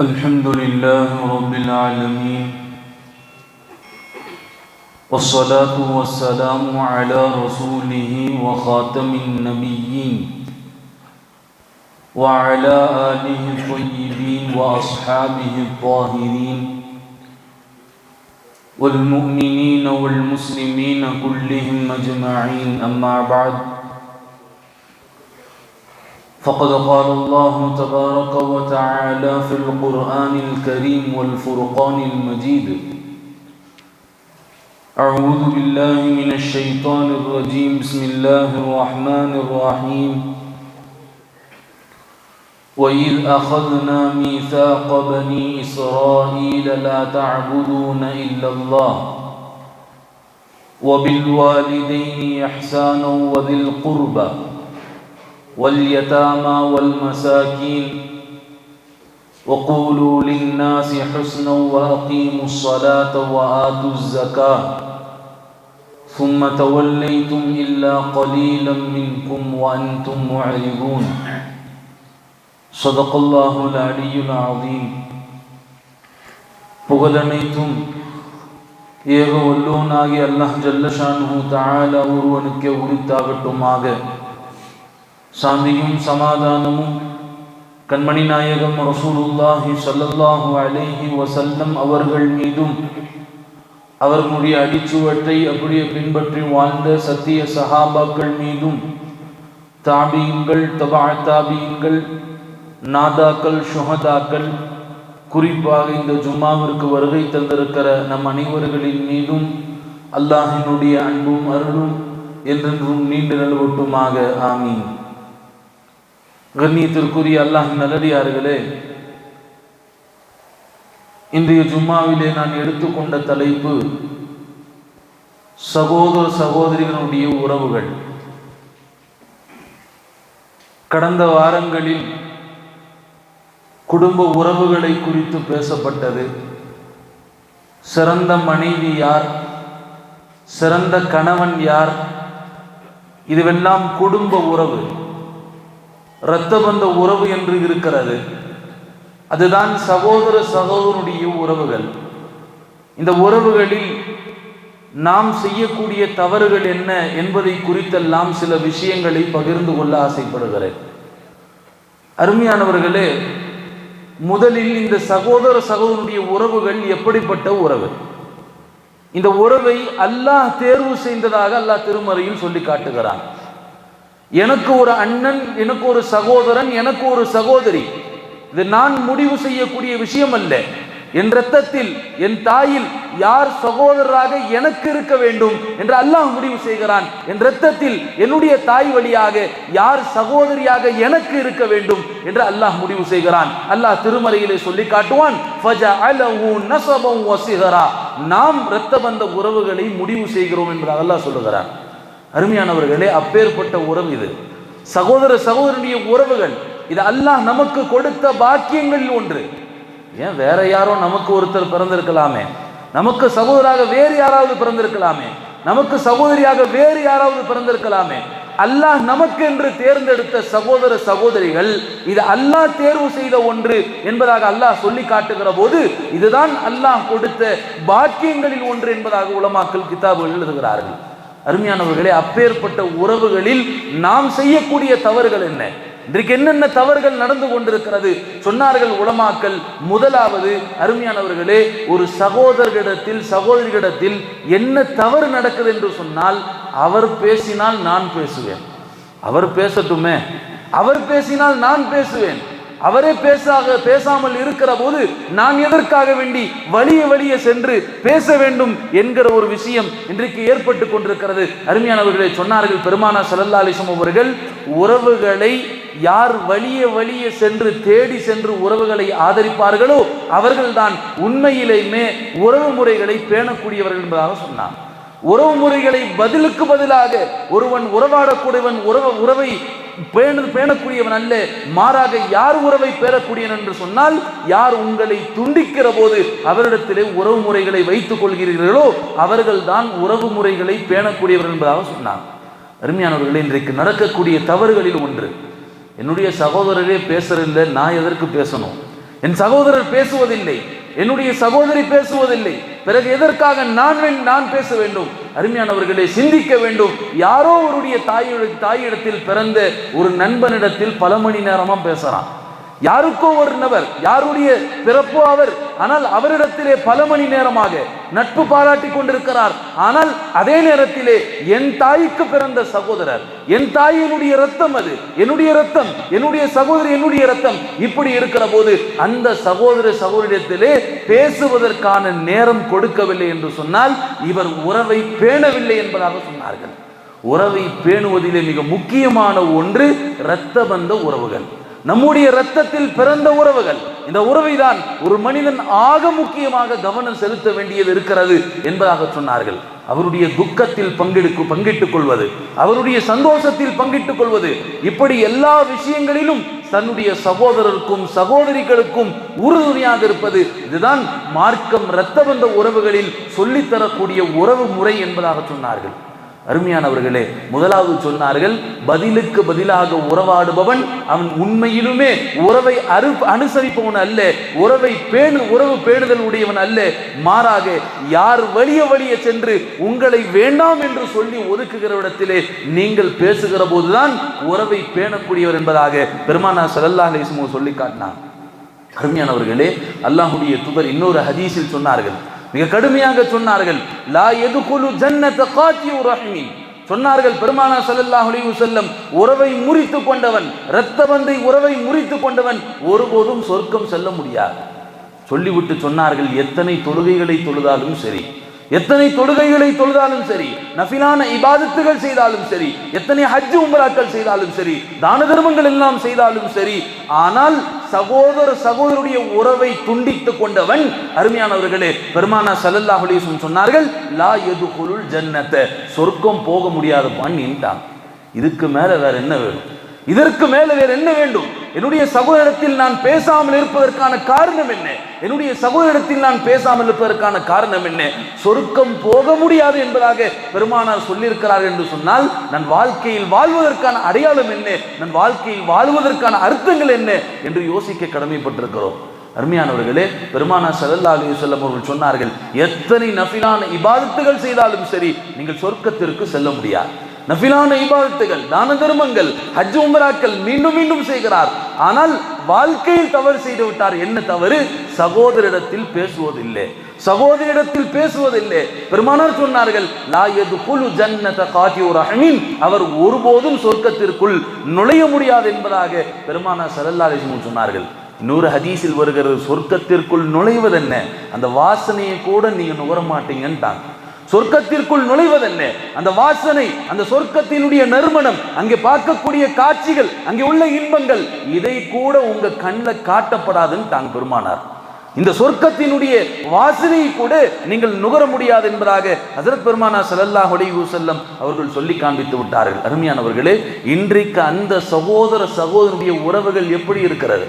الحمد لله رب العالمين والصلاة والسلام على رسوله وخاتم النبيين وعلى آله الطيبين وأصحابه الطاهرين والمؤمنين والمسلمين كلهم أجمعين. أما بعد فقد قال الله تبارك وتعالى في القرآن الكريم والفرقان المجيد. أعوذ بالله من الشيطان الرجيم. بسم الله الرحمن الرحيم. وإذ أخذنا ميثاق بني إسرائيل لا تعبدون إلا الله وبالوالدين إحسانا وذي القربى واليتامى والمساكين وقولوا للناس حسنا وأقيموا الصلاة وآتوا الزكاة ثم توليتم إلا قليلا منكم وأنتم معرضون صدق الله العلي العظيم புகழனைத்தும் ஏக வல்லோனாகி அல்லாஹ் ஜல்லஷானு தாலா ஒருவனுக்கே உரித்தாகட்டுமாக சாந்தியும் சமாதானமும் கண்மணி நாயகம் ரசூலுல்லாஹி ஸல்லல்லாஹு அலேஹி வசல்லம் அவர்கள் மீதும் அவர்களுடைய அடிச்சுவற்றை அப்படியே பின்பற்றி வாழ்ந்த சத்திய சஹாபாக்கள் மீதும் தாபியங்கள் தபா தாபியங்கள் நாதாக்கள் சுஹதாக்கள் குறிப்பாக இந்த ஜும்மாவிற்கு வருகை தந்திருக்கிற நம் அனைவர்களின் மீதும் அல்லாஹினுடைய அன்பும் அருளும் என்றென்றும் நீண்டு நல்வட்டுமாக. ஆமீன். கண்ணியத்திற்குரிய அல்லாஹ் நல்லடியார்களே இன்றைய ஜும்மாவிலே நான் எடுத்துக்கொண்ட தலைப்பு சகோதர சகோதரிகளுடைய உறவுகள். கடந்த வாரங்களில் குடும்ப உறவுகளை குறித்து பேசப்பட்டது. சிறந்த மனைவி யார் சிறந்த கணவன் யார் இதுவெல்லாம் குடும்ப உறவு. இரத்த பந்த உறவு என்று இருக்கிறது. அதுதான் சகோதர சகோதரனுடைய உறவுகள். இந்த உறவுகளில் நாம் செய்யக்கூடிய தவறுகள் என்ன என்பதை குறித்தெல்லாம் சில விஷயங்களை பகிர்ந்து கொள்ள ஆசைப்படுகிறேன். அருமையானவர்களே முதலில் இந்த சகோதர சகோதரனுடைய உறவுகள் எப்படிப்பட்ட உறவு? இந்த உறவை அல்லாஹ் தேர்வு செய்ததாக அல்லாஹ் திருமறையில் சொல்லி காட்டுகிறான். எனக்கு ஒரு அண்ணன் எனக்கு ஒரு சகோதரன் எனக்கு ஒரு சகோதரி. இது நான் முடிவு செய்யக்கூடிய விஷயம் அல்ல என் ரத்தத்தில் என் தாயில் யார் சகோதரராக எனக்கு இருக்க வேண்டும் என்று அல்லாஹ் முடிவு செய்கிறான். என் ரத்தத்தில் என்னுடைய தாய் வழியாக யார் சகோதரியாக எனக்கு இருக்க வேண்டும் என்று அல்லாஹ் முடிவு செய்கிறான். அல்லாஹ் திருமறையிலே சொல்லி காட்டுவான் நாம் இரத்த பந்த உறவுகளை முடிவு செய்கிறோம் என்று அல்லாஹ் சொல்லுகிறான். அருமையானவர்களே அப்பேற்பட்ட உறவு இது. சகோதர சகோதரனுடைய உறவுகள் இது அல்லாஹ் நமக்கு கொடுத்த பாக்கியங்களில் ஒன்று. ஏன் வேற யாரோ நமக்கு ஒருத்தர் பிறந்திருக்கலாமே? நமக்கு சகோதராக வேறு யாராவது பிறந்திருக்கலாமே? நமக்கு சகோதரியாக வேறு யாராவது பிறந்திருக்கலாமே? அல்லாஹ் நமக்கு என்று தேர்ந்தெடுத்த சகோதர சகோதரிகள் இது அல்லாஹ் தேர்வு செய்த ஒன்று என்பதாக அல்லாஹ் சொல்லி காட்டுகிற போது இதுதான் அல்லாஹ் கொடுத்த பாக்கியங்களில் ஒன்று என்பதாக உலமாக்கல் கிதாபுகள் எழுதுகிறார்கள். அருமையானவர்களே அப்பேற்பட்ட உறவுகளில் நாம் செய்யக்கூடிய தவறுகள் என்ன? இன்றைக்கு என்னென்ன தவறுகள் நடந்து கொண்டிருக்கிறது? சொன்னார்கள் உளமாக்கல் முதலாவது அருமையானவர்களே ஒரு சகோதரர்களிடத்தில் சகோதரிகளிடத்தில் என்ன தவறு நடக்குது என்று சொன்னால் அவர் பேசினால் நான் பேசுவேன். அவர் பேசட்டுமே? அவர் பேசினால் நான் பேசுவேன். அவரே பேசாக பேசாமல் இருக்கிற போது நான் எதற்காக வேண்டி வழிய வழிய சென்று பேச வேண்டும் என்கிற ஒரு விஷயம் இன்றைக்கு ஏற்பட்டு கொண்டிருக்கிறது. அருமையானவர்களை சொன்னார்கள் பெருமானா சல்லல்லா அலிசம் அவர்கள் உறவுகளை யார் வழிய வழிய சென்று தேடி சென்று உறவுகளை ஆதரிப்பார்களோ அவர்கள்தான் உண்மையிலேயுமே உறவு முறைகளை பேணக்கூடியவர்கள் என்பதாக சொன்னார் உறவு முறைகளை பதிலுக்கு பதிலாக ஒருவன் உறவாடக்கூடியவன் உறவு உறவை பேண பேணக்கூடியவன் அல்ல. மாறாக யார் உறவை பெறக்கூடியவன் என்று சொன்னால் யார் உங்களை துண்டிக்கிற போது அவரிடத்திலே உறவு முறைகளை வைத்துக் கொள்கிறீர்களோ அவர்கள்தான் உறவு முறைகளை பேணக்கூடியவர்கள் என்பதாக சொன்னார் அருமையானவர்களே இன்றைக்கு நடக்கக்கூடிய தவறுகளில் ஒன்று. என்னுடைய சகோதரரே பேசுறதில்லை நான் எதற்கு பேசணும்? என் சகோதரர் பேசுவதில்லை. என்னுடைய சகோதரி பேசுவதில்லை. பிறகு எதற்காக நான் நான் பேச வேண்டும்? அருமையானவர்களே சிந்திக்க வேண்டும். யாரோ ஒருடைய தாயுடைய தாயிடத்தில் பிறந்த ஒரு நண்பனிடத்தில் பல மணி நேரமா பேசுறான். யாருக்கோ ஒரு நபர் யாருடைய பிறப்போ அவர் ஆனால் அவரிடத்திலே பல மணி நேரமாக நட்பு பாராட்டி கொண்டிருக்கிறார். ஆனால் அதே நேரத்திலே என் தாய்க்கு பிறந்த சகோதரர் என் தாயினுடைய ரத்தம் அது என்னுடைய ரத்தம் என்னுடைய சகோதரி என்னுடைய ரத்தம் இப்படி இருக்கிற போது அந்த சகோதர சகோதரிடத்திலே பேசுவதற்கான நேரம் கொடுக்கவில்லை என்று சொன்னால் இவர் உறவை பேணவில்லை என்பதாக சொன்னார்கள். உறவை பேணுவதிலே மிக முக்கியமான ஒன்று இரத்த பந்த உறவுகள். நம்முடைய ரத்தத்தில் பிறந்த உறவுகள். இந்த உறவை தான் ஒரு மனிதன் ஆக முக்கியமாக கவனம் செலுத்த வேண்டியது இருக்கிறது என்பதாக சொன்னார்கள். அவருடைய துக்கத்தில் பங்கெடுக்கு பங்கிட்டுக் கொள்வது அவருடைய சந்தோஷத்தில் பங்கிட்டுக் கொள்வது இப்படி எல்லா விஷயங்களிலும் தன்னுடைய சகோதரருக்கும் சகோதரிகளுக்கும் உறுதுணையாக இருப்பது இதுதான் மார்க்கம் இரத்த பந்த உறவுகளில் சொல்லித்தரக்கூடிய உறவு முறை என்பதாக சொன்னார்கள். அருமையானவர்களே முதலாவது சொன்னார்கள் பதிலுக்கு பதிலாக உறவாடுபவன் அவன் உண்மையிலுமே உறவை அரு அனுசரிப்பவன் அல்ல உறவை பேணு உறவு பேணுதல் உடையவன் அல்ல. மாறாக யார் வழிய வழிய சென்று உங்களை வேண்டாம் என்று சொல்லி ஒதுக்குகிற இடத்திலே நீங்கள் பேசுகிற போதுதான் உறவை பேணக்கூடியவர் என்பதாக பெருமானா சல்லல்லாஹ் அலிஸ்மோ சொல்லி காட்டினான் அருமையானவர்களே அல்லாஹுடைய துபர் இன்னொரு ஹதீஸில் சொன்னார்கள் மிக கடுமையாக சொன்னார்கள் லா எதுகுலு ஜன்னத காத்தியு ரஹ்மீன் சொன்னார்கள் பெருமானா ஸல்லல்லாஹு அலைஹி வஸல்லம் உறவை முறித்து கொண்டவன் இரத்த பந்தை உறவை முறித்து கொண்டவன் ஒருபோதும் சொர்க்கம் செல்ல முடியாது. சொல்லிவிட்டு சொன்னார்கள் எத்தனை தொழுகைகளை தொழுதாலும் சரி. எத்தனை தொழுகைகளை தொழுதாலும் சரி நஃபிலான இபாதத்துகள் செய்தாலும் சரி எத்தனை ஹஜ் உம்ராக்கள் செய்தாலும் சரி தான தர்மங்கள் எல்லாம் செய்தாலும் சரி ஆனால் சகோதர சகோதரருடைய உறவை துண்டித்து கொண்டவன் அருமையானவர்களே பெருமானா சல்லல்லா அலைஹி சொன்னார்கள் லா எது குருள் ஜன்னத்தை. சொர்க்கம் போக முடியாத பண்ணின்ட்டான் இதுக்கு மேல வேற என்ன வேணும்? இதற்கு மேல வேற என்ன வேண்டும்? என்னுடைய சகோதரத்தில் நான் பேசாமல் இருப்பதற்கான காரணம் என்ன? என்னுடைய சகோதரத்தில் நான் பேசாமல் இருப்பதற்கான காரணம் என்ன? சொருக்கம் போக முடியாது என்பதாக பெருமானார் சொல்லியிருக்கிறார் என்று சொன்னால் நான் வாழ்க்கையில் வாழ்வதற்கான அடையாளம் என்ன? நான் வாழ்க்கையில் வாழ்வதற்கான அர்த்தங்கள் என்ன? என்று யோசிக்க கடமைப்பட்டிருக்கிறோம். அருமையானவர்களே பெருமானா ஸல்லல்லாஹு அலி வஸல்லம் அவர்கள் சொன்னார்கள் எத்தனை நஃபிலான இபாதத்துகள் செய்தாலும் சரி நீங்கள் சொர்க்கத்திற்கு செல்ல முடியாது. நஃபிலான இபாதத்துகள் தான தர்மங்கள் ஹஜ் உமராக்கள் மீண்டும் மீண்டும் செய்கிறார். ஆனால் வாழ்க்கையில் தவறு செய்து விட்டார். என்ன தவறு? சகோதரிடத்தில் பேசுவதில்லை. சகோதரிடத்தில் பேசுவதில்லை. பெருமானார் சொன்னார்கள் லாயது யதுகுலு ஜன்னத காத்தியு ரஹீன் அவர் ஒருபோதும் சொர்க்கத்திற்குள் நுழைய முடியாது என்பதாக பெருமானார் ஸல்லல்லாஹு சொன்னார்கள். இன்னொரு ஹதீஸில் வருகிறது சொர்க்கத்திற்குள் நுழைவதென்ன? அந்த வாசனையை கூட நீங்க நுகர மாட்டீங்கன்ட்டாங்க சொர்க்கத்திற்குள் நுழைவதென்ன? அந்த வாசனை அந்த சொர்க்கத்தினுடைய நறுமணம் அங்கே பார்க்கக்கூடிய காட்சிகள் அங்கே உள்ள இன்பங்கள் இதை கூட உங்க கண்ணில் காட்டப்படாதுன்னு தாங்க பெருமானார். இந்த சொர்க்கத்தினுடைய வாசனையை கூட நீங்கள் நுகர முடியாது என்பதாக ஹசரத் பெருமானா ஸல்லல்லாஹு அலைஹி அவர்கள் சொல்லி காண்பித்து விட்டார்கள். அருமையானவர்களே இன்றைக்கு அந்த சகோதர சகோதரனுடைய உறவுகள் எப்படி இருக்கிறது?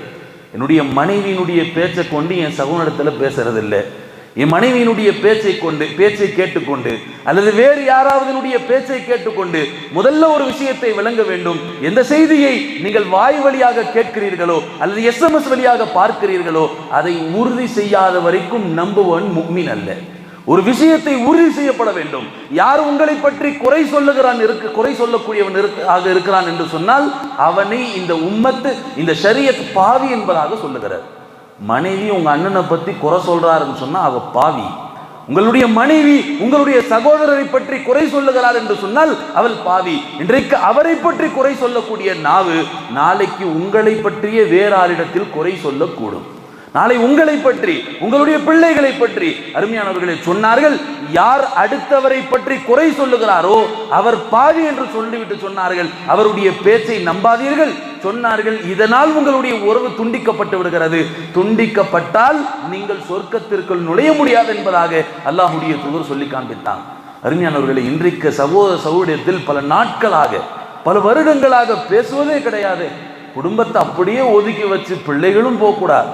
என்னுடைய மனைவியினுடைய பேச்சை கொண்டு என் சகோதரத்தில் பேசுறது இல்லை என் மனைவியினுடைய பேச்சை கொண்டு பேச்சை கேட்டுக்கொண்டு அல்லது வேறு யாராவதுனுடைய பேச்சை கேட்டுக்கொண்டு முதல்ல ஒரு விஷயத்தை விளங்க வேண்டும். எந்த செய்தியை நீங்கள் வாய் வழியாக கேட்கிறீர்களோ அல்லது எஸ்எம்எஸ் வழியாக பார்க்கிறீர்களோ அதை உறுதி செய்யாத வரைக்கும் நம்புவன் முக்மின் அல்ல. ஒரு விஷயத்தை உறுதி செய்யப்பட வேண்டும். யார் உங்களை பற்றி குறை சொல்லுகிறான் இருக்கு குறை சொல்லக்கூடியவன் இருக்கு ஆக இருக்கிறான் என்று சொன்னால் அவனை இந்த உம்மத்து இந்த ஷரியத் பாவி என்பதாக சொல்லுகிறார். மனைவி உங்கள் அண்ணனை பற்றி குறை சொல்கிறாருன்னு சொன்னால் அவள் பாவி. உங்களுடைய மனைவி உங்களுடைய சகோதரரை பற்றி குறை சொல்லுகிறார் என்று சொன்னால் அவள் பாவி. இன்றைக்கு அவரை பற்றி குறை சொல்லக்கூடிய நாவு நாளைக்கு உங்களை பற்றிய வேறு குறை சொல்லக்கூடும். நாளை உங்களை பற்றி உங்களுடைய பிள்ளைகளை பற்றி அருமையானவர்களை சொன்னார்கள். யார் அடுத்தவரை பற்றி குறை சொல்லுகிறாரோ அவர் பாவி என்று சொல்லிவிட்டு சொன்னார்கள். அவருடைய பேச்சை நம்பாதீர்கள். சொன்னார்கள் இதனால் உங்களுடைய உறவு துண்டிக்கப்பட்டு விடுகிறது. துண்டிக்கப்பட்டால் நீங்கள் சொர்க்கத்திற்குள் நுழைய முடியாது என்பதாக அல்லாஹுடைய தூதர் சொல்லி காண்பித்தான். அருமையானவர்களை இன்றைக்கு சகோதர சகோதரத்தில் பல நாட்களாக பல வருடங்களாக பேசுவதே கிடையாது. குடும்பத்தை அப்படியே ஒதுக்கி வச்சு பிள்ளைகளும் போகக்கூடாது.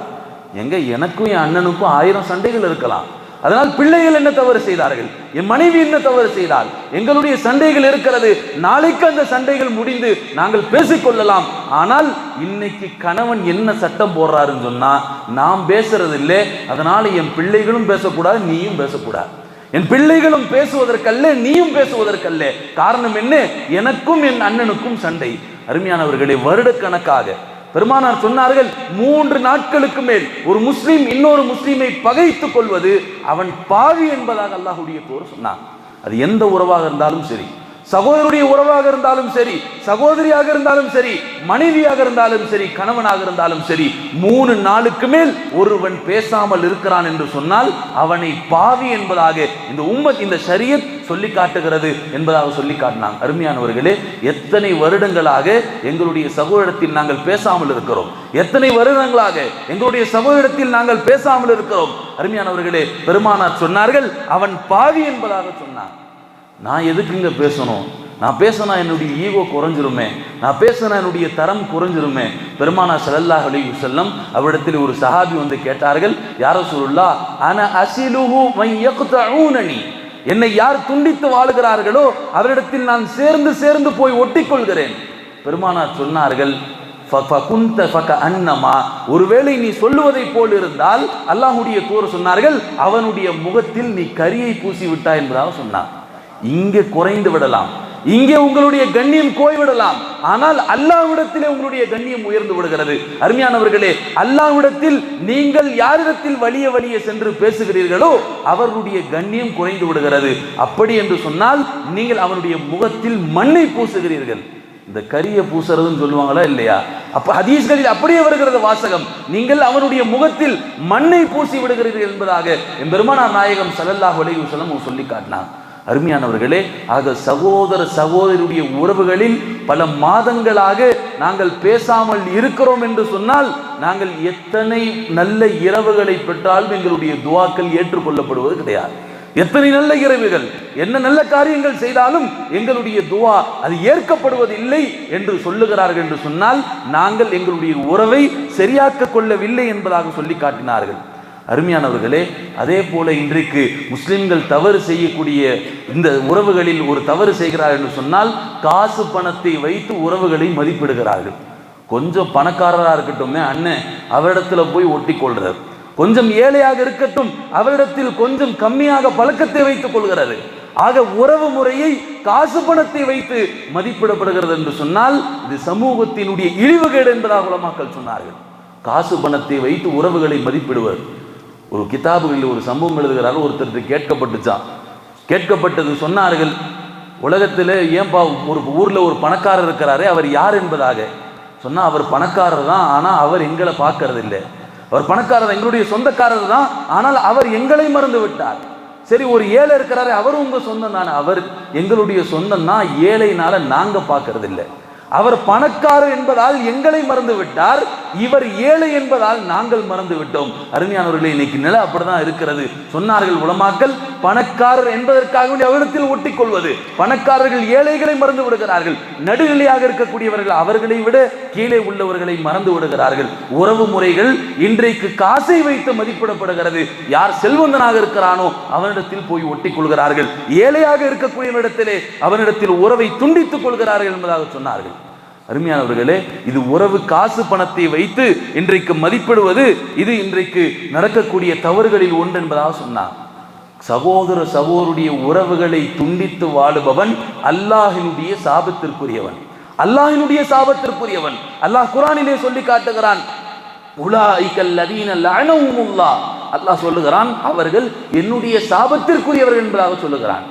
எங்க எனக்கும் என் அண்ணனுக்கும் ஆயிரம் சண்டைகள் இருக்கலாம். அதனால் பிள்ளைகள் என்ன தவறு செய்தார்கள்? என் மனைவி என்ன தவறு செய்தால் எங்களுடைய சண்டைகள் இருக்கிறது. நாளைக்கு அந்த சண்டைகள் முடிந்து நாங்கள் பேசிக்கொள்ளலாம் ஆனால் இன்னைக்கு கணவன் என்ன சட்டம் போடுறாருன்னு சொன்னா நாம் பேசுறது இல்லை அதனால என் பிள்ளைகளும் பேசக்கூடாது நீயும் பேசக்கூடாது. என் பிள்ளைகளும் பேசுவதற்கல்ல நீயும் பேசுவதற்கல்ல. காரணம் என்ன? எனக்கும் என் அண்ணனுக்கும் சண்டை. அருமையானவர்களே வருடக்கணக்காக பெருமானார் சொன்னார்கள் மூன்று நாட்களுக்கு மேல் ஒரு முஸ்லீம் இன்னொரு முஸ்லீமை பகைத்துக் கொள்வது அவன் பாவி என்பதாக அல்லாஹுடைய போர் சொன்னான். அது எந்த உறவாக இருந்தாலும் சரி. சகோதரருடைய உறவாக இருந்தாலும் சரி சகோதரியாக இருந்தாலும் சரி மனைவியாக இருந்தாலும் சரி கணவனாக இருந்தாலும் சரி மூணு நாளுக்கு மேல் ஒருவன் பேசாமல் இருக்கிறான் என்று சொன்னால் அவனை பாவி என்பதாக இந்த உம்மத் இந்த ஷரியத் சொல்லி காட்டுகிறது என்பதாக சொல்லி காட்டினாங்க. அருமையானவர்களே எத்தனை வருடங்களாக எங்களுடைய சகோதரத்தில் நாங்கள் பேசாமல் இருக்கிறோம். எத்தனை வருடங்களாக எங்களுடைய சகோதரத்தில் நாங்கள் பேசாமல் இருக்கிறோம். அருமையானவர்களே பெருமானார் சொன்னார்கள் அவன் பாவி என்பதாக சொன்னான். நான் எதுக்குங்க பேசணும்? நான் பேசினா என்னுடைய ஈகோ குறைஞ்சிருமே. நான் பேசினா என்னுடைய தரம் குறைஞ்சிருமே. பெருமானா ஸல்லல்லாஹு அலி செல்லம் அவரிடத்தில் ஒரு சஹாபி வந்து கேட்டார்கள் யார சொல்லுல்லா அன அசிலுஹு மை என்னை யார் துண்டித்து வாழுகிறார்களோ அவரிடத்தில் நான் சேர்ந்து சேர்ந்து போய் ஒட்டிக்கொள்கிறேன். பெருமானார் சொன்னார்கள் "ஃப- ஃபகுந்த ஃபக அன்னமா? ஒருவேளை நீ சொல்லுவதை போல் இருந்தால் அல்லாஹுடைய தூர சொன்னார்கள் அவனுடைய முகத்தில் நீ கரியை பூசி விட்டாய் என்பதாக சொன்னார். இங்கே குறைந்து விடலாம். இங்கே உங்களுடைய கண்ணியம் போய்விடலாம் ஆனால் அல்லாவிடத்திலே உங்களுடைய கண்ணியம் உயர்ந்து விடுகிறது. அருமையானவர்களே அல்லாவிடத்தில் நீங்கள் யாரிடத்தில் வலிய வலிய சென்று பேசுகிறீர்களோ அவர்களுடைய கண்ணியம் குறைந்து விடுகிறது. அப்படி என்று சொன்னால் நீங்கள் அவனுடைய முகத்தில் மண்ணை பூசுகிறீர்கள். இந்த கரிய பூசுறதுன்னு சொல்லுவாங்களா இல்லையா? அப்ப ஹதீஸ்களில் அப்படியே வருகிறது வாசகம். நீங்கள் அவனுடைய முகத்தில் மண்ணை பூசி விடுகிறீர்கள் என்பதாக என் பெருமானார் நாயகம் ஸல்லல்லாஹு உலகம் சொல்லி காட்டினான் அருமையானவர்களே ஆக சகோதர சகோதரியுடைய உறவுகளில் பல மாதங்களாக நாங்கள் பேசாமல் இருக்கிறோம் என்று சொன்னால் நாங்கள் எத்தனை நல்ல இரவுகளை பெற்றாலும் எங்களுடைய துவாக்கள் ஏற்றுக்கொள்ளப்படுவது கிடையாது. எத்தனை நல்ல இரவுகள் என்ன நல்ல காரியங்கள் செய்தாலும் எங்களுடைய துவா அது ஏற்கப்படுவதில்லை என்று சொல்லுகிறார்கள் என்று சொன்னால் நாங்கள் எங்களுடைய உறவை சரியாக்க கொள்ளவில்லை என்பதாக சொல்லி காட்டினார்கள். அருமையானவர்களே அதே போல இன்றைக்கு முஸ்லிம்கள் தவறு செய்யக்கூடிய இந்த உறவுகளில் ஒரு தவறு செய்கிறார்கள் என்று சொன்னால் காசு பணத்தை வைத்து உறவுகளை மதிப்பிடுகிறார்கள். கொஞ்சம் பணக்காரராக இருக்கட்டுமே அண்ணன் அவரிடத்துல போய் ஒட்டி கொள்றார் கொஞ்சம் ஏழையாக இருக்கட்டும் அவரிடத்தில் கொஞ்சம் கம்மியாக பழக்கத்தை வைத்துக் கொள்கிறது ஆக உறவு முறையை காசு பணத்தை வைத்து மதிப்பிடப்படுகிறது என்று சொன்னால் இது சமூகத்தினுடைய இழிவுகேடு என்பதாக உலமாக்கல் சொன்னார்கள். காசு பணத்தை வைத்து உறவுகளை மதிப்பிடுவது ஒரு கிதாபுகளில் ஒரு சம்பவம் எழுதுகிறார் ஒருத்தருக்கு கேட்கப்பட்டுச்சான் கேட்கப்பட்டது சொன்னார்கள் உலகத்தில் ஏன்பா ஒரு ஊரில் ஒரு பணக்காரர் இருக்கிறாரே அவர் யார் என்பதாக? சொன்னால் அவர் பணக்காரர் தான் ஆனால் அவர் எங்களை பார்க்கறது இல்லை அவர் பணக்காரர் எங்களுடைய சொந்தக்காரர் தான் ஆனால் அவர் எங்களை மறந்து விட்டார். சரி ஒரு ஏழை இருக்கிறாரு அவர் உங்கள் சொந்தம் தானே. அவர் எங்களுடைய சொந்தம் தான் ஏழைனால நாங்கள் பார்க்கறது இல்லை அவர் பணக்காரர் என்பதால் எங்களை மறந்து விட்டார். இவர் ஏழை என்பதால் நாங்கள் மறந்து விட்டோம். அருமையானவர்களே இன்னைக்கு நிலை அப்படிதான் இருக்கிறது. சொன்னார்கள் உலமாக்கல் பணக்காரர் என்பதற்காக அவரிடத்தில் ஒட்டிக் கொள்வது பணக்காரர்கள் ஏழைகளை மறந்து விடுகிறார்கள். நடுநிலையாக இருக்கக்கூடியவர்கள் அவர்களை விட கீழே உள்ளவர்களை மறந்து விடுகிறார்கள். உறவு முறைகள் இன்றைக்கு காசை வைத்து மதிப்பிடப்படுகிறது. யார் செல்வந்தனாக இருக்கிறானோ அவனிடத்தில் போய் ஒட்டிக் கொள்கிறார்கள் ஏழையாக இருக்கக்கூடியவனிடத்திலே அவனிடத்தில் உறவை துண்டித்துக் கொள்கிறார்கள் என்பதாக சொன்னார்கள். அருமையானவர்களே இது உறவு காசு பணத்தை வைத்து இன்றைக்கு மதிப்பிடுவது இது இன்றைக்கு நடக்கக்கூடிய தவறுகளில் ஒன்று என்பதாக சொன்னார். சகோதர சகோதருடைய உறவுகளை துண்டித்து வாழுபவன் அல்லாஹினுடைய சாபத்திற்குரியவன். அல்லாஹினுடைய சாபத்திற்குரியவன். அல்லாஹ் குரானிலே சொல்லி காட்டுகிறான் அல்லாஹ் சொல்லுகிறான் அவர்கள் என்னுடைய சாபத்திற்குரியவர்கள் என்பதாக சொல்லுகிறான்.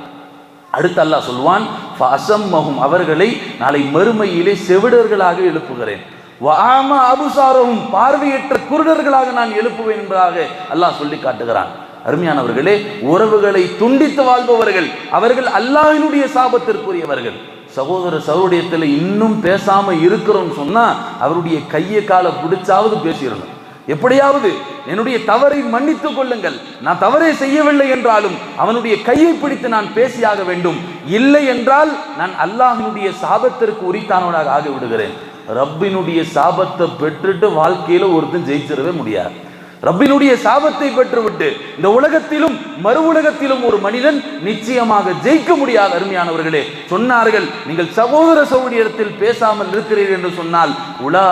அடுத்து அல்லாஹ் சொல்வான் ஃபஅசம்மஹும் அவர்களை நாளை மறுமையிலே செவிடர்களாக எழுப்புகிறேன். வஆம அபுசாரஹும் பார்வையற்ற குருடர்களாக நான் எழுப்புவேன் என்பதாக அல்லாஹ் சொல்லி காட்டுகிறான். அருமையானவர்களே உறவுகளை துண்டித்து வாழ்பவர்கள் அவர்கள் அல்லாஹினுடைய சாபத்திற்குரியவர்கள். சகோதர சகோதரியத்தில் இன்னும் பேசாமல் இருக்கிறோம்னு சொன்னால் அவருடைய கையை காலை பிடிச்சாவது பேசிடணும். எப்படியாவது என்னுடைய தவறை மன்னித்துக் கொள்ளுங்கள். நான் தவறே செய்யவில்லை என்றாலும் அவனுடைய கையை பிடித்து நான் பேசியாக வேண்டும். இல்லை என்றால் நான் அல்லாஹினுடைய சாபத்திற்கு உரித்தானவனாக ஆகிவிடுகிறேன். ரப்பினுடைய சாபத்தை பெற்றுட்டு வாழ்க்கையில ஒருத்தன் ஜெயிச்சிடவே முடியாது. ரப்பினுடைய சாபத்தை பெற்றுவிட்டு இந்த உலகத்திலும் மறு உலகத்திலும் ஒரு மனிதன் நிச்சயமாக ஜெயிக்க முடியாது அருமையானவர்களே சொன்னார்கள் நீங்கள் சகோதர சகோதரியத்தில் பேசாமல் இருக்கிறீர்கள் என்று சொன்னால் உலா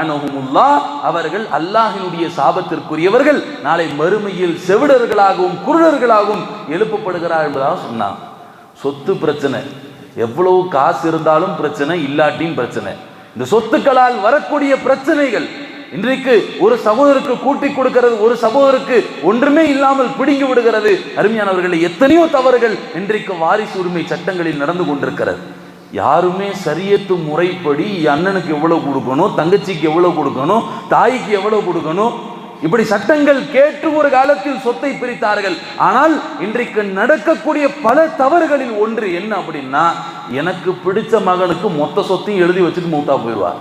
அனுகுமுல்லா அவர்கள் அல்லாஹினுடைய சாபத்திற்குரியவர்கள் நாளை மறுமையில் செவிடர்களாகவும் குருடர்களாகவும் எழுப்பப்படுகிறார் என்பதாக சொன்னான். சொத்து பிரச்சனை. எவ்வளவு காசு இருந்தாலும் பிரச்சனை இல்லாட்டியும் பிரச்சனை. இந்த சொத்துக்களால் வரக்கூடிய பிரச்சனைகள் இன்றைக்கு ஒரு சகோதரருக்கு கூட்டி கொடுக்கிறது ஒரு சகோதரருக்கு ஒன்றுமே இல்லாமல் பிடுங்கி விடுகிறது. அருமையானவர்கள் எத்தனையோ தவறுகள் இன்றைக்கு வாரிசு உரிமை சட்டங்களில் நடந்து கொண்டிருக்கிறது. யாருமே சரியத்து முறைப்படி அண்ணனுக்கு எவ்வளவு கொடுக்கணும் தங்கச்சிக்கு எவ்வளவு கொடுக்கணும் தாய்க்கு எவ்வளவு கொடுக்கணும் இப்படி சட்டங்கள் கேட்டு ஒரு காலத்தில் சொத்தை பிரித்தார்கள். ஆனால் இன்றைக்கு நடக்கக்கூடிய பல தவறுகளில் ஒன்று என்ன அப்படின்னா எனக்கு பிடிச்ச மகனுக்கு மொத்த சொத்தையும் எழுதி வச்சுட்டு மூத்தா போயிடுவார்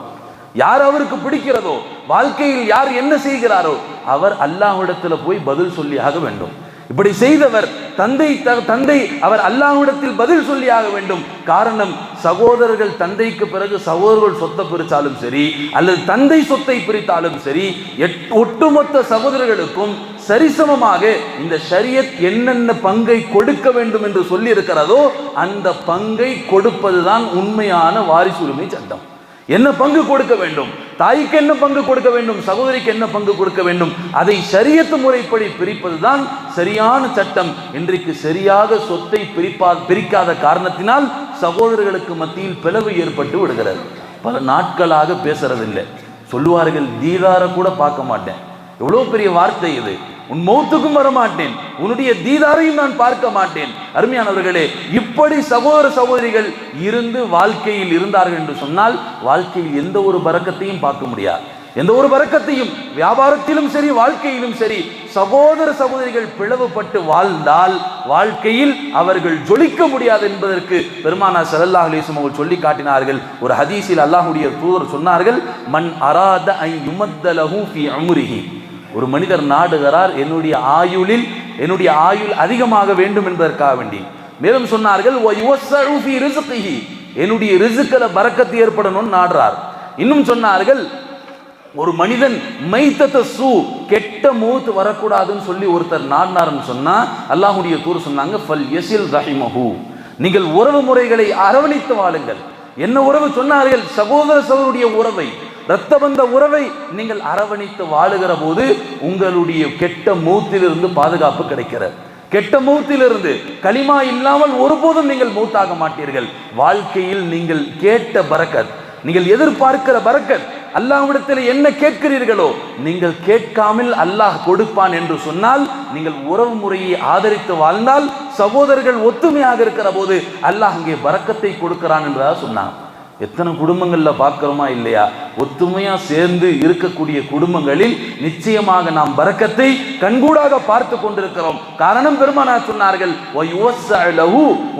யார் அவருக்கு பிடிக்கிறதோ வாழ்க்கையில் யார் என்ன செய்கிறாரோ அவர் அல்லாஹ்விடத்துல போய் பதில் சொல்லியாக வேண்டும். இப்படி செய்தவர் தந்தை த- தந்தை அவர் அல்லாஹ்விடத்தில் பதில் சொல்லியாக வேண்டும். காரணம் சகோதரர்கள் தந்தைக்கு பிறகு சகோதரர்கள் சொத்தை பிரித்தாலும் சரி அல்லது தந்தை சொத்தை பிரித்தாலும் சரி எட்- ஒட்டுமொத்த சகோதரர்களுக்கும் சரிசமமாக இந்த ஷரியத் என்னென்ன பங்கை கொடுக்க வேண்டும் என்று சொல்லி இருக்கிறதோ அந்த பங்கை கொடுப்பதுதான் உண்மையான வாரிசுரிமை சட்டம். என்ன பங்கு கொடுக்க வேண்டும்? தாய்க்கு என்ன பங்கு கொடுக்க வேண்டும்? சகோதரிக்கு என்ன பங்கு கொடுக்க வேண்டும்? அதை சரியத்து முறைப்படி பிரிப்பதுதான் சரியான சட்டம். இன்றைக்கு சரியாக சொத்தை பிரிப்பா பிரிக்காத காரணத்தினால் சகோதரர்களுக்கு மத்தியில் பிளவு ஏற்பட்டு விடுகிறது. பல நாட்களாக பேசுறதில்லை. சொல்லுவார்கள் தீதார கூட பார்க்க மாட்டேன். எவ்வளவு பெரிய வார்த்தை இது. உன் மௌத்துக்கும் வரமாட்டேன். உன்னுடைய தீதாரையும் நான் பார்க்க மாட்டேன். அருமையானவர்களே இப்படி சகோதர சகோதரிகள் இருந்து வாழ்க்கையில் இருந்தார்கள் என்று சொன்னால் வாழ்க்கையில் எந்த ஒரு பறக்கத்தையும் பார்க்க முடியாது. எந்த ஒரு பறக்கத்தையும் வியாபாரத்திலும் சரி வாழ்க்கையிலும் சரி சகோதர சகோதரிகள் பிளவுபட்டு வாழ்ந்தால் வாழ்க்கையில் அவர்கள் ஜொலிக்க முடியாது என்பதற்கு பெருமானா ஸல்லல்லாஹு அலைஹி அவர்கள் சொல்லி காட்டினார்கள். ஒரு ஹதீஸில் அல்லாஹுடைய தூதர் சொன்னார்கள் மன் அராத ஐ யுமத்தலஹூ ஃபி உம்ரிஹி ஒரு மனிதர் நாடுகிறார் என்னுடைய ஆயுளில் என்னுடைய ஆயுள் அதிகமாக வேண்டும் என்பதற்காக வேண்டி. மேலும் சொன்னார்கள் என்னுடைய ரிசுக்கில் பறக்கத்து ஏற்படணும்னு நாடுறார். இன்னும் சொன்னார்கள் ஒரு மனிதன் மைத்தத்த சூ கெட்ட மூத்து வரக்கூடாதுன்னு சொல்லி ஒருத்தர் நாடினார்னு சொன்னா அல்லாஹுடைய தூர் சொன்னாங்க ஃபல் எசில் ரஹிமஹு. நீங்கள் உறவு முறைகளை அரவணைத்து வாழுங்கள். என்ன உறவு சொன்னார்கள்? சகோதர சகோதருடைய உறவை. இரத்த பந்த உறவை நீங்கள் அரவணைத்து வாழுகிற போது உங்களுடைய கெட்ட மூத்திலிருந்து பாதுகாப்பு கிடைக்கிறது கெட்ட மூத்திலிருந்து களிமா இல்லாமல் ஒருபோதும் நீங்கள் மூத்தாக மாட்டீர்கள். வாழ்க்கையில் நீங்கள் கேட்ட பரக்கத் நீங்கள் எதிர்பார்க்கிற பரக்கத் அல்லாஹ்விடத்தில் என்ன கேட்கிறீர்களோ நீங்கள் கேட்காமல் அல்லாஹ் கொடுப்பான் என்று சொன்னால் நீங்கள் உறவு முறையை ஆதரித்து வாழ்ந்தால் சகோதரர்கள் ஒத்துமையாக இருக்கிற போது அல்லாஹ் அங்கே பறக்கத்தை கொடுக்கிறான் என்றதாக சொன்னான். எத்தனை குடும்பங்களில் பார்க்குறோமா இல்லையா? ஒத்துமையாக சேர்ந்து இருக்கக்கூடிய குடும்பங்களில் நிச்சயமாக நாம் பரக்கத்தை கண்கூடாக பார்த்து கொண்டிருக்கிறோம். காரணம் பெருமானார் சொன்னார்கள்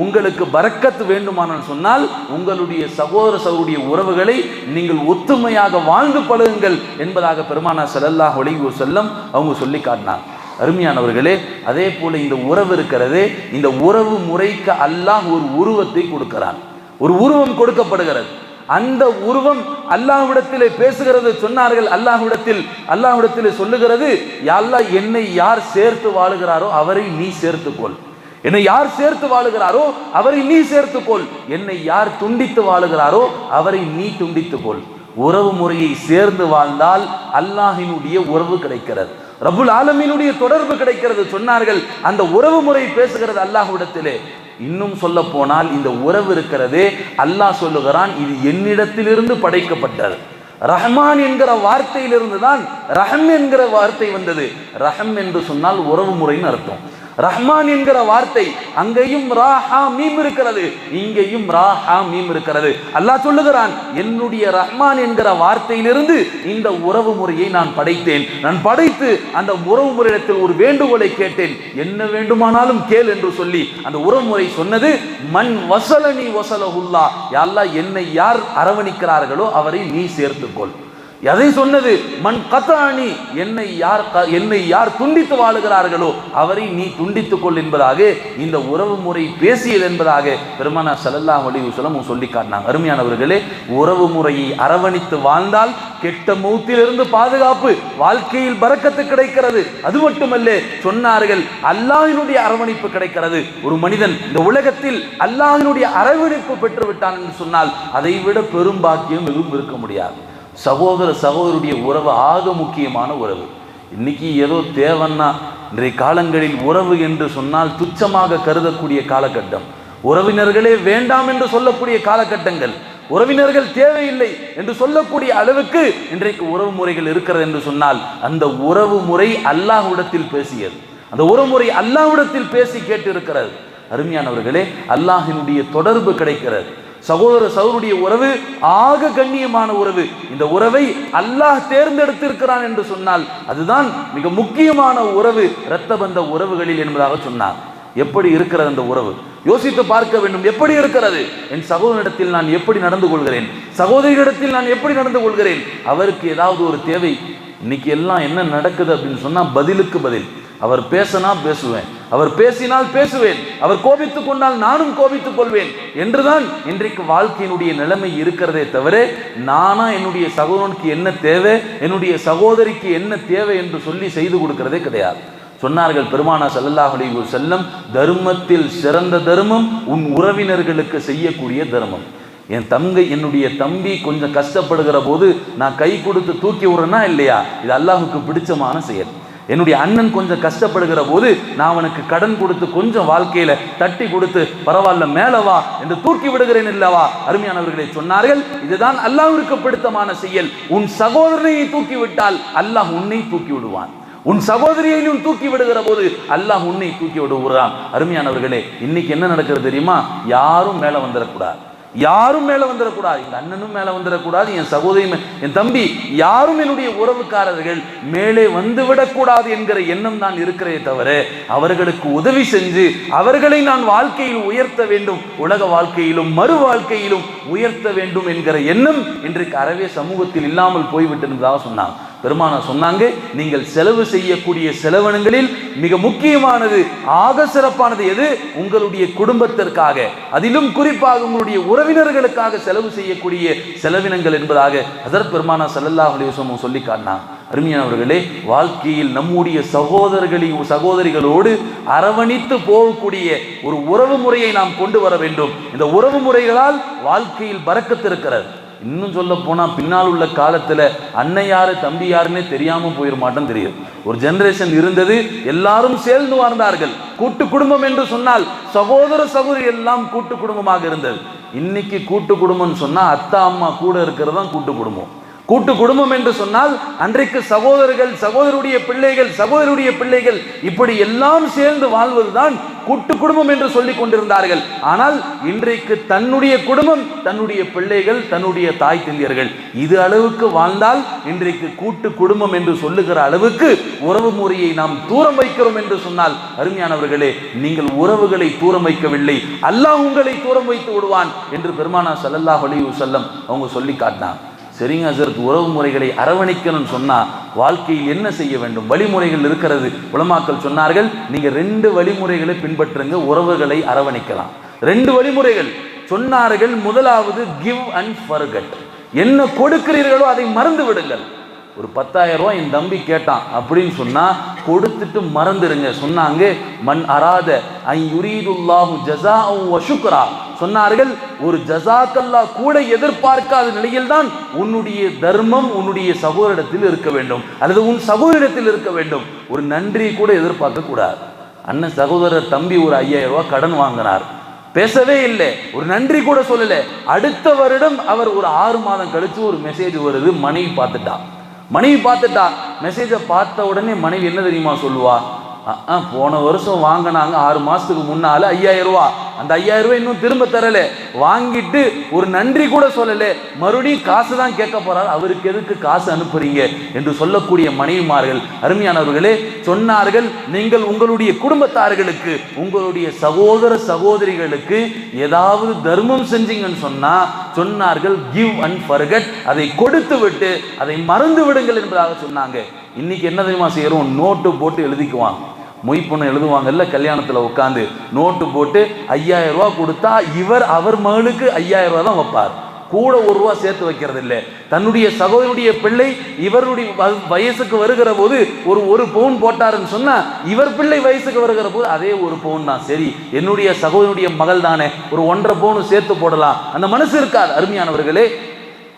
உங்களுக்கு பரக்கத்து வேண்டுமானால் சொன்னால் உங்களுடைய சகோதர சகோடைய உறவுகளை நீங்கள் ஒத்துமையாக வாழ்ந்து பழகுங்கள் என்பதாக பெருமானார் செல்லல்லாஹ் அலைஹி செல்லம் அவங்க சொல்லி காட்டினார். அருமையானவர்களே அதே போல இந்த உறவு இருக்கிறதே இந்த உறவு முறைக்கு அல்லாஹ் ஒரு உருவத்தை கொடுக்கிறான். ஒரு உருவம் கொடுக்கப்படுகிறது. அந்த உருவம் அல்லாஹ்விடத்திலே பேசுகிறது சொன்னார்கள் அல்லாஹ்விடத்தில் அல்லாஹ்விடத்தில் சொல்லுகிறது யாழ்லா என்னை யார் சேர்த்து வாழுகிறாரோ அவரை நீ சேர்த்துக்கொள். என்னை யார் சேர்த்து வாழுகிறாரோ அவரை நீ சேர்த்துக்கொள். என்னை யார் துண்டித்து வாழுகிறாரோ அவரை நீ துண்டித்துக்கொள். உறவு முறையை சேர்ந்து வாழ்ந்தால் அல்லாஹினுடைய உறவு கிடைக்கிறது. ரபுல் ஆலமீனுடைய தொடர்பு கிடைக்கிறது. சொன்னார்கள். அந்த உறவு முறை பேசுகிறது அல்லாஹ்விடத்திலே. இன்னும் சொல்ல போனால் இந்த உறவு இருக்கிறதே அல்லாஹ் சொல்லுகிறான் இது என்னிடத்திலிருந்து படைக்கப்பட்டது. ரஹ்மான் என்கிற வார்த்தையிலிருந்து தான் ரஹம் என்கிற வார்த்தை வந்தது. ரஹம் என்று சொன்னால் உறவு முறைன்னு அர்த்தம். ரஹ்மான் என்கிற வார்த்தை அங்கேயும் ராஹா மீம் இருக்கிறது. இங்கேயும் ராஹா மீம் இருக்கிறது. அல்லாஹ் சொல்லுகிறான் என்னுடைய ரஹ்மான் என்கிற வார்த்தையிலிருந்து இந்த உறவு முறையை நான் படைத்தேன். நான் படைத்து அந்த உறவு முறையிடத்தில் ஒரு வேண்டுகோளை கேட்டேன். என்ன வேண்டுமானாலும் கேள் என்று சொல்லி அந்த உறவு முறை சொன்னது மண் வசலனி வசலஹுல்லா. யாரெல்லாம் என்னை யார் அரவணிக்கிறார்களோ அவரை நீ சேர்த்துக்கொள். எதை சொன்னது? மண் கத்தானி என்னை யார் க- என்னை யார் துண்டித்து வாழுகிறார்களோ அவரை நீ துண்டித்துக் கொள் என்பதாக இந்த உறவு முறை பேசியது என்பதாக பெருமானா ஸல்லல்லாஹு அலைஹி சொல்லி காட்டினாங்க. அருமையானவர்களே உறவு முறையை அரவணைத்து வாழ்ந்தால் கெட்ட மூத்திலிருந்து பாதுகாப்பு வாழ்க்கையில் பறக்கத்து கிடைக்கிறது. அது மட்டுமல்ல சொன்னார்கள் அல்லாஹினுடைய அரவணைப்பு கிடைக்கிறது. ஒரு மனிதன் இந்த உலகத்தில் அல்லாஹினுடைய அரவணைப்பு பெற்று விட்டான் என்று சொன்னால் அதை விட பெரும் பாக்கியம் எதுவும் இருக்க முடியாது. சகோதர சகோதரருடைய உறவு ஆக முக்கியமான உறவு. இன்னைக்கு ஏதோ தேவைன்னா இன்றைய காலங்களில் உறவு என்று சொன்னால் துச்சமாக கருதக்கூடிய காலகட்டம். உறவினர்களே வேண்டாம் என்று சொல்லக்கூடிய காலகட்டங்கள். உறவினர்கள் தேவையில்லை என்று சொல்லக்கூடிய அளவுக்கு இன்றைக்கு உறவு முறைகள் இருக்கிறது என்று சொன்னால் அந்த உறவு முறை அல்லாஹ்விடத்தில் பேசியது. அந்த உறவு முறை அல்லாஹ்விடத்தில் பேசி கேட்டு இருக்கிறது அருமையானவர்களே அல்லாஹினுடைய தொடர்பு கிடைக்கிறது. சகோதர சகோதருடைய உறவு ஆக கண்ணியமான உறவு. இந்த உறவை அல்லாஹ் தேர்ந்தெடுத்திருக்கிறான் என்று சொன்னால் அதுதான் மிக முக்கியமான உறவு. இரத்த பந்த உறவுகளில் என்பதாக சொன்னார். எப்படி இருக்கிறது அந்த உறவு? யோசித்து பார்க்க வேண்டும். எப்படி இருக்கிறது? என் சகோதரிடத்தில் நான் எப்படி நடந்து கொள்கிறேன்? சகோதரியிடத்தில் நான் எப்படி நடந்து கொள்கிறேன்? அவருக்கு ஏதாவது ஒரு தேவை. இன்னைக்கு எல்லாம் என்ன நடக்குது அப்படின்னு சொன்னால் பதிலுக்கு பதில். அவர் பேசினா பேசுவேன். அவர் பேசினால் பேசுவேன். அவர் கோபித்துக் கொண்டால் நானும் கோபித்துக் கொள்வேன். என்றுதான் இன்றைக்கு வாழ்க்கையினுடைய நிலைமை இருக்கிறதே தவிர நானா என்னுடைய சகோதரனுக்கு என்ன தேவை என்னுடைய சகோதரிக்கு என்ன தேவை என்று சொல்லி செய்து கொடுக்கிறதே கிடையாது. சொன்னார்கள் பெருமானா ஸல்லல்லாஹு செல்லம் வஸல்லம் தர்மத்தில் சிறந்த தர்மம் உன் உறவினர்களுக்கு செய்யக்கூடிய தர்மம். என் தங்கை என்னுடைய தம்பி கொஞ்சம் கஷ்டப்படுகிற போது நான் கை கொடுத்து தூக்கி விடுறேன்னா இல்லையா? இது அல்லாஹுக்கு பிடிச்சமான செயல். என்னுடைய அண்ணன் கொஞ்சம் கஷ்டப்படுகிற போது நான் அவனுக்கு கடன் கொடுத்து கொஞ்சம் வாழ்க்கையில தட்டி கொடுத்து பரவாயில்ல மேலவா என்று தூக்கி விடுகிறேன் இல்லவா அருமையானவர்களை சொன்னார்கள் இதுதான் அல்லாஹ் பிடித்தமான செயல். உன் சகோதரனையை தூக்கி விட்டால் அல்லாஹ் உன்னை தூக்கி விடுவான். உன் சகோதரியை நீ தூக்கி விடுகிற போது அல்லாஹ் உன்னை தூக்கி விடுகிறான். அருமையானவர்களே இன்னைக்கு என்ன நடக்கிறது தெரியுமா? யாரும் மேலே வந்துடக்கூடாது யாரும் மேலே வந்துடக்கூடாது எங்க அண்ணனும் மேலே வந்துடக்கூடாது என் சகோதரியும் என் தம்பி யாரும் என்னுடைய உறவுக்காரர்கள் மேலே வந்துவிடக்கூடாது என்கிற எண்ணம் தான் இருக்கிறே தவிர அவர்களுக்கு உதவி செஞ்சு அவர்களை நான் வாழ்க்கையில் உயர்த்த வேண்டும் உலக வாழ்க்கையிலும் மறு வாழ்க்கையிலும் உயர்த்த வேண்டும் என்கிற எண்ணம் இன்றைக்கு அறவே சமூகத்தில் இல்லாமல் போய்விட்டிருந்ததாக சொன்னாங்க. பெருமானா சொன்னாங்க நீங்கள் செலவு செய்யக்கூடிய செலவினங்களில் மிக முக்கியமானது ஆக சிறப்பானது எது? உங்களுடைய குடும்பத்திற்காக. அதிலும் குறிப்பாக உங்களுடைய உறவினர்களுக்காக செலவு செய்யக்கூடிய செலவினங்கள் என்பதாக அதர் பெருமானா செல்லல்லா அலிவசமும் சொல்லி காட்டினான். அருமையானவர்களே வாழ்க்கையில் நம்முடைய சகோதரர்களையும் சகோதரிகளோடு அரவணித்து போகக்கூடிய ஒரு உறவு முறையை நாம் கொண்டு வர வேண்டும். இந்த உறவு முறைகளால் வாழ்க்கையில் பறக்கத்திருக்கிறது. இன்னும் சொல்ல போனால் பின்னால் உள்ள காலத்தில் அன்னை யாரு தம்பி யாருன்னே தெரியாமல் போயிட மாட்டோம் தெரியும். ஒரு ஜெனரேஷன் இருந்தது எல்லாரும் சேர்ந்து வாழ்ந்தார்கள். கூட்டு குடும்பம் என்று சொன்னால் சகோதர சகோதரி எல்லாம் கூட்டு குடும்பமாக இருந்தது. இன்னைக்கு கூட்டு குடும்பம்னு சொன்னால் அத்தா அம்மா கூட இருக்கிறது தான் கூட்டு குடும்பம். கூட்டு குடும்பம் என்று சொன்னால் அன்றைக்கு சகோதரர்கள் சகோதரருடைய பிள்ளைகள் சகோதரருடைய பிள்ளைகள் இப்படி எல்லாம் சேர்ந்து வாழ்வதுதான் கூட்டு குடும்பம் என்று சொல்லிக் கொண்டிருந்தார்கள். ஆனால் இன்றைக்கு தன்னுடைய குடும்பம் தன்னுடைய பிள்ளைகள் தன்னுடைய தாய் தந்தையர்கள் இது அளவுக்கு வாழ்ந்தால் இன்றைக்கு கூட்டு குடும்பம் என்று சொல்லுகிற அளவுக்கு உறவு முறையை நாம் தூரம் வைக்கிறோம் என்று சொன்னால் அருமையானவர்களே நீங்கள் உறவுகளை தூரம் வைக்கவில்லை. அல்லாஹ் உங்களை தூரம் வைத்து விடுவான் என்று பெருமானா ஸல்லல்லாஹு அலி வஸல்லம் அவங்க சொல்லி காட்டினான் சரிங்க ஹசரத். உறவு முறைகளை அரவணைக்கணும்னு சொன்னால் வாழ்க்கையில் என்ன செய்ய வேண்டும்? வழிமுறைகள் இருக்கிறது. உலமாக்கல் சொன்னார்கள் நீங்கள் ரெண்டு வழிமுறைகளை பின்பற்றுங்க உறவுகளை அரவணைக்கலாம். ரெண்டு வழிமுறைகள். சொன்னார்கள் முதலாவது கிவ் அண்ட் ஃபர்கட் என்ன கொடுக்கிறீர்களோ அதை மறந்து விடுங்கள். ஒரு பத்தாயிரம் ரூபாய் என் தம்பி கேட்டான் அப்படின்னு சொன்னா கொடுத்துட்டு மறந்துடுங்க. சொன்னாங்க மண் அராத ஐ யுரீதுல்லாஹு ஜசா வ ஷுக்ரா. சொன்னார்கள் ஒரு ஜசாக்கல்லா கூட எதிர்பார்க்காத நிலையில்தான் உன்னுடைய தர்மம் உன்னுடைய சகோதரிடத்தில் இருக்க வேண்டும். அல்லது உன் சகோதரிடத்தில் இருக்க வேண்டும். ஒரு நன்றி கூட எதிர்பார்க்க கூடாது. அண்ணன் சகோதரர் தம்பி ஒரு ஐயாயிரம் ரூபாய் கடன் வாங்கினார். பேசவே இல்லை. ஒரு நன்றி கூட சொல்லல. அடுத்த வருடம் அவர் ஒரு ஆறு மாதம் கழிச்சு ஒரு மெசேஜ் வருது. மனைவி பார்த்துட்டா. மனைவி பார்த்துட்டா. மெசேஜை பார்த்த உடனே மனைவி என்ன தெரியுமா சொல்லுவா? போன வருஷம் வாங்கினாங்க ஆறு மாசத்துக்கு முன்னால ஐயாயிரம் ரூபா. அந்த ஐயாயிரம் ரூபாய் இன்னும் திரும்ப தரல. வாங்கிட்டு ஒரு நன்றி கூட சொல்லல. மறுபடியும் காசு தான் கேட்க போறாரு. அவருக்கு எதுக்கு காசு அனுப்புறீங்க என்று சொல்லக்கூடிய மனைவிமார்கள் அருமையானவர்களே சொன்னார்கள் நீங்கள் உங்களுடைய குடும்பத்தார்களுக்கு உங்களுடைய சகோதர சகோதரிகளுக்கு ஏதாவது தர்மம் செஞ்சீங்கன்னு சொன்னா சொன்னார்கள் கிவ் அண்ட் ஃபர்கட் அதை கொடுத்து விட்டு அதை மறந்து விடுங்கள் என்பதாக சொன்னாங்க. இன்னைக்கு என்ன தெரியுமா செய்யறோம்? நோட்டு போட்டு எழுதிக்குவாங்க. மொய் பொண்ணு எழுதுவாங்கல்ல கல்யாணத்தில் உட்காந்து நோட்டு போட்டு ஐயாயிரம் ரூபா கொடுத்தா இவர் அவர் மகளுக்கு ஐயாயிரம் ரூபா தான் வைப்பார். கூட ஒரு ரூபா சேர்த்து வைக்கிறது இல்லை தன்னுடைய சகோதரனுடைய பிள்ளை இவருடைய வ- வயசுக்கு வருகிற போது ஒரு ஒரு பவுன் போட்டாருன்னு சொன்னா இவர் பிள்ளை வயசுக்கு வருகிற போது அதே ஒரு பவுன் தான். சரி என்னுடைய சகோதரனுடைய மகள் தானே ஒரு ஒன்றரை பவுன் சேர்த்து போடலாம். அந்த மனசு இருக்காது. அருமையானவர்களே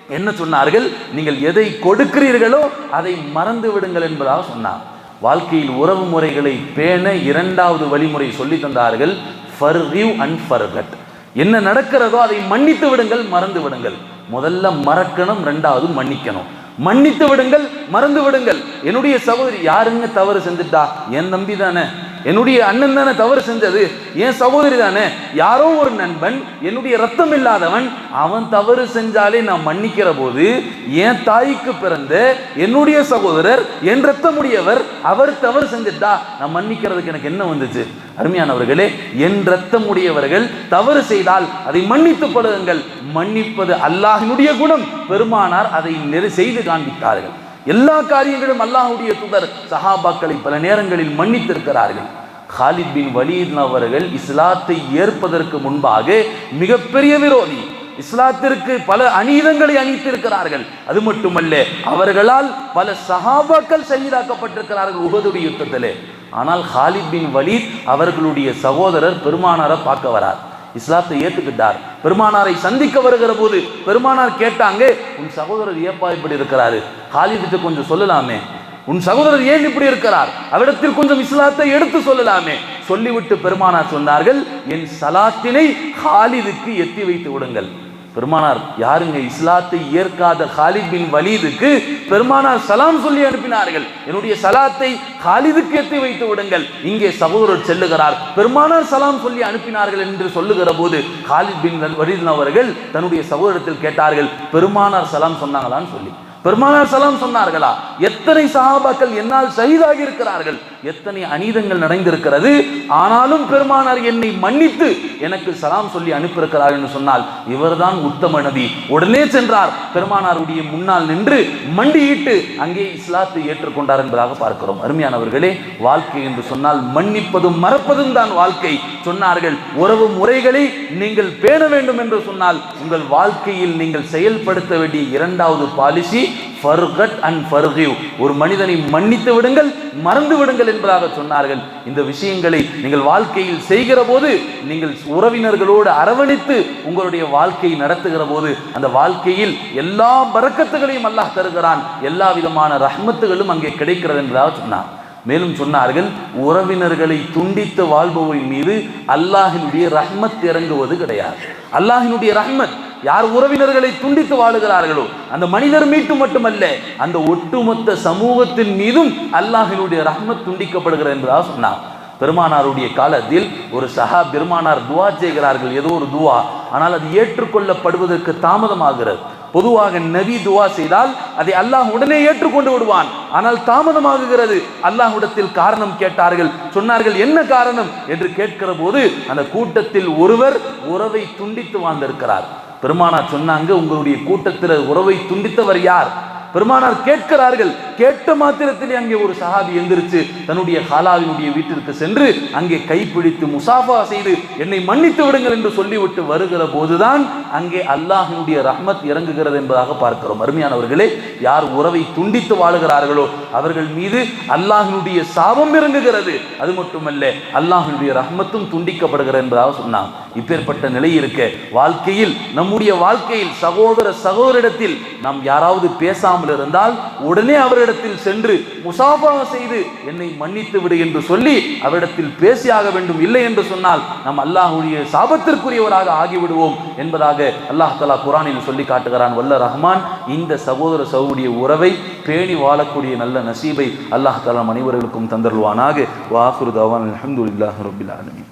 என்ன சொன்னார்கள்? நீங்கள் எதை கொடுக்கிறீர்களோ அதை மறந்து விடுங்கள் என்பதாக சொன்னார். வாழ்க்கையில் உறவு முறைகளை பேண இரண்டாவது வழிமுறை சொல்லி தந்தார்கள் ஃபர்கிவ் அண்ட் ஃபர்கட். என்ன நடக்கிறதோ அதை மன்னித்து விடுங்கள் மறந்து விடுங்கள். முதல்ல மறக்கணும் ரெண்டாவது மன்னிக்கணும். மன்னித்து விடுங்கள் மறந்து விடுங்கள். என்னுடைய சகோதரி யாருங்க தவறு செஞ்சுட்டா? என் நம்பி தானே. என்னுடைய அண்ணன் தானே தவறு செஞ்சது. என் சகோதரி தானே. யாரோ ஒரு நண்பன் என்னுடைய ரத்தம் இல்லாதவன் அவன் தவறு செஞ்சாலே நான் மன்னிக்கிற போது என் தாய்க்கு பிறந்த என்னுடைய சகோதரர் என் ரத்தமுடையவர் அவர் தவறு செஞ்சிட்டா நான் மன்னிக்கிறதுக்கு எனக்கு என்ன வந்துச்சு? அருமையானவர்களே என் ரத்தமுடையவர்கள் தவறு செய்தால் அதை மன்னித்து படுங்கள். மன்னிப்பது அல்லாஹினுடைய குணம். பெருமானார் அதை செய்து காண்பித்தார்கள். எல்லா காரியங்களும் அல்லாஹுடைய தூதர் சஹாபாக்களை பல நேரங்களில் மன்னித்திருக்கிறார்கள். ஹாலித் பின் வலீத் அவர்கள் இஸ்லாத்தை ஏற்பதற்கு முன்பாக மிகப்பெரிய விரோதி இஸ்லாத்திற்கு பல அநீதங்களை அணித்திருக்கிறார்கள் அது மட்டுமல்ல அவர்களால் பல சஹாபாக்கள் சகிதாக்கப்பட்டிருக்கிறார்கள் உகதுடைய யுத்தத்திலே ஆனால் காலித் பின் வலீத் அவர்களுடைய சகோதரர் பெருமானாரை பார்க்க வரார் இஸ்லாத்தை ஏற்றுக்கிட்டார் பெருமானாரை சந்திக்க வருகிற போது பெருமானார் கேட்டாங்க உன் சகோதரர் ஏப்பா இப்படி இருக்கிறாரு? காலிதுக்கு கொஞ்சம் சொல்லலாமே. உன் சகோதரர் ஏன் இப்படி இருக்கிறார்? அவரிடத்தில் கொஞ்சம் இஸ்லாத்தை எடுத்து சொல்லலாமே. சொல்லிவிட்டு பெருமானார் சொன்னார்கள் என் சலாத்தினை ஹாலிதுக்கு எத்தி வைத்து விடுங்கள். பெருமானார் யாருங்க? இஸ்லாத்தை ஏற்காத காலித் பின் வலீதுக்கு பெருமானார் சலாம் சொல்லி அனுப்பினார்கள். என்னுடைய சலாத்தை ஹாலிதுக்கு எத்தி வைத்து விடுங்கள். இங்கே சகோதரர் செல்லுகிறார். பெருமானார் சலாம் சொல்லி அனுப்பினார்கள் என்று சொல்லுகிற போது காலித் பின் வலீத் அவர்கள் தன்னுடைய சகோதரத்தில் கேட்டார்கள் பெருமானார் சலாம் சொன்னாங்களான்னு சொல்லி. பெருமானார் சலாம் சொன்னார்களா? எத்தனை சஹாபாக்கள் என்னால் சகிதாகி இருக்கிறார்கள்? எத்தனை அநீதங்கள் நடந்திருக்கிறது? ஆனாலும் பெருமானார் என்னை மன்னித்து எனக்கு சலாம் சொல்லி அனுப்பியிருக்கிறார் என்று சொன்னால் இவர்தான் உத்தம நபி. உடனே சென்றார். பெருமானாருடைய முன்னால் நின்று மண்டியிட்டு அங்கே இஸ்லாத்தை ஏற்றுக்கொண்டார் என்பதாக பார்க்கிறோம். அருமையானவர்களே வாழ்க்கை என்று சொன்னால் மன்னிப்பதும் மறப்பதும் தான் வாழ்க்கை. சொன்னார்கள் உறவு முறைகளை நீங்கள் பேண வேண்டும் என்று சொன்னால் உங்கள் வாழ்க்கையில் நீங்கள் செயல்படுத்த வேண்டிய இரண்டாவது பாலிசி ஃபர்கட் அண்ட் ஃபர்கிவ் ஒரு மனிதனை மன்னித்து விடுங்கள் மறந்து விடுங்கள் என்பதாக சொன்னார்கள். இந்த விஷயங்களை நீங்கள் வாழ்க்கையில் செய்கிற போது நீங்கள் உறவினர்களோடு அரவணைத்து உங்களுடைய வாழ்க்கையை நடத்துகிற போது அந்த வாழ்க்கையில் எல்லா பறக்கத்துகளையும் அல்லாஹ் தருகிறான். எல்லா விதமான ரஹ்மத்துகளும் அங்கே கிடைக்கிறது என்பதாக சொன்னார். மேலும் சொன்னார்கள் உறவினர்களை துண்டித்து வாழ்பவரின் மீது அல்லாஹினுடைய ரஹ்மத் இறங்குவது கிடையாது. அல்லாஹினுடைய ரஹ்மத் யார் உறவினர்களை துண்டித்து வாழுகிறார்களோ அந்த மனிதர் மீட்டு மட்டுமல்ல அந்த ஒட்டுமொத்த சமூகத்தின் மீதும் அல்லாஹினுடைய ரஹ்மத் துண்டிக்கப்படுகிறது என்பதாக சொன்னார். பெருமானாருடைய காலத்தில் ஒரு சஹா பெருமானார் துவா செய்கிறார்கள் ஏதோ ஒரு துவா. ஆனால் அது ஏற்றுக்கொள்ளப்படுவதற்கு தாமதமாகிறது. பொதுவாக நபி துவா செய்தால் அதை அல்லாஹ் உடனே ஏற்றுக்கொண்டு விடுவான். ஆனால் தாமதமாகுகிறது. அல்லாஹ்விடத்தில் காரணம் கேட்டார்கள். சொன்னார்கள் என்ன காரணம்? என்று கேட்கிற போது அந்த கூட்டத்தில் ஒருவர் உறவை துண்டித்து வாழ்ந்திருக்கிறார். பெருமானார் சொன்னாங்க உங்களுடைய கூட்டத்தில் உறவை துண்டித்தவர் யார்? பெருமானார் கேட்கிறார்கள் கேட்ட மாத்திரத்திலே அங்கே ஒரு சஹாபி எந்திரிச்சு தன்னுடைய ஹாலாவினுடைய வீட்டிற்கு சென்று அங்கே கைப்பிடித்து முசாஃபா செய்து என்னை மன்னித்து விடுங்கள் என்று சொல்லிவிட்டு வருகிற போதுதான் அங்கே அல்லாஹினுடைய ரஹ்மத் இறங்குகிறது என்பதாக பார்க்கிறோம். அருமையானவர்களே யார் உறவை துண்டித்து வாழுகிறார்களோ அவர்கள் மீது அல்லாஹினுடைய சாபம் இறங்குகிறது. அது மட்டுமல்ல அல்லாஹினுடைய ரஹ்மத்தும் துண்டிக்கப்படுகிறது என்பதாக சொன்னான் இப்பேற்பட்ட நிலை இருக்க வாழ்க்கையில் நம்முடைய வாழ்க்கையில் சகோதர சகோதரிடத்தில் நாம் யாராவது பேசாமல் இருந்தால் உடனே அவர்கள் அவரிடத்தில் சென்று முசாபா செய்து என்னை மன்னித்து விடு என்று சொல்லி அவரிடத்தில் பேசியாக வேண்டும் இல்லை என்று சொன்னால் நாம் அல்லாஹுடைய சாபத்திற்குரியவராக ஆகிவிடுவோம் என்பதாக அல்லாஹ் தலா குரானில் சொல்லி காட்டுகிறான். வல்ல ரஹ்மான் இந்த சகோதர சகோடைய உறவை பேணி வாழக்கூடிய நல்ல நசீபை அல்லாஹ் தலா அனைவர்களுக்கும் தந்தருவானாக வாஹுரு தவான் அலமதுல்லாஹ் ரபில் ஆலமீன்.